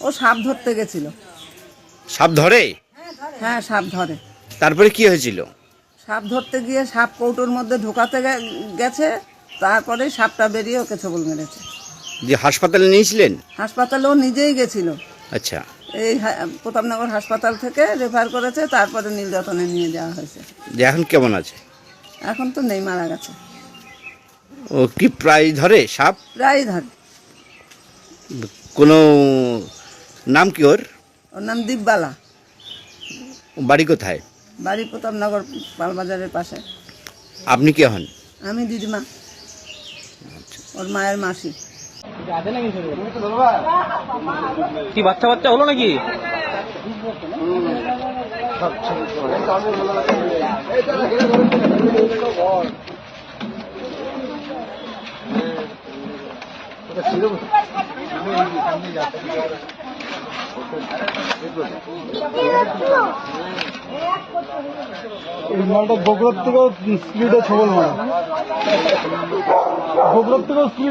ও সাপ ধরতে গেছিল। সাপ ধরে? হ্যাঁ সাপ ধরে। তারপরে কি হয়েছিল? সাপ ধরতে গিয়ে সাপ কৌটোর মধ্যে ঢোকাতে গেছে তারপরে সাপটা বেরিয়ে ওকে ছবল মেরেছে। যে হাসপাতালে নিয়েছিলেন? হাসপাতালেও নিজেই গেছিল। আচ্ছা। এই প্রতাপনগর হাসপাতাল থেকে রেফার করেছে তারপরে নীলরতনে নিয়ে যাওয়া হয়েছে। যে এখন কেমন আছে? এখন তো নেই মারা গেছে। ও কি প্রায় ধরে সাপ? প্রায় ধরে। কোনো নাম কি ওর? ওর নাম দীপবালা। বাড়ি কোথায়? বাড়ি প্রতাপনগর পালবাজারের পাশে। আপনি কে হন? আমি দিদিমা। ওর মায়ের মাসি। কি বাচ্চা বাচ্চা হলো নাকি? এই মালটা গোবরার থেকেও স্পিডে ছবল মারা গোবরার থেকেও স্পিড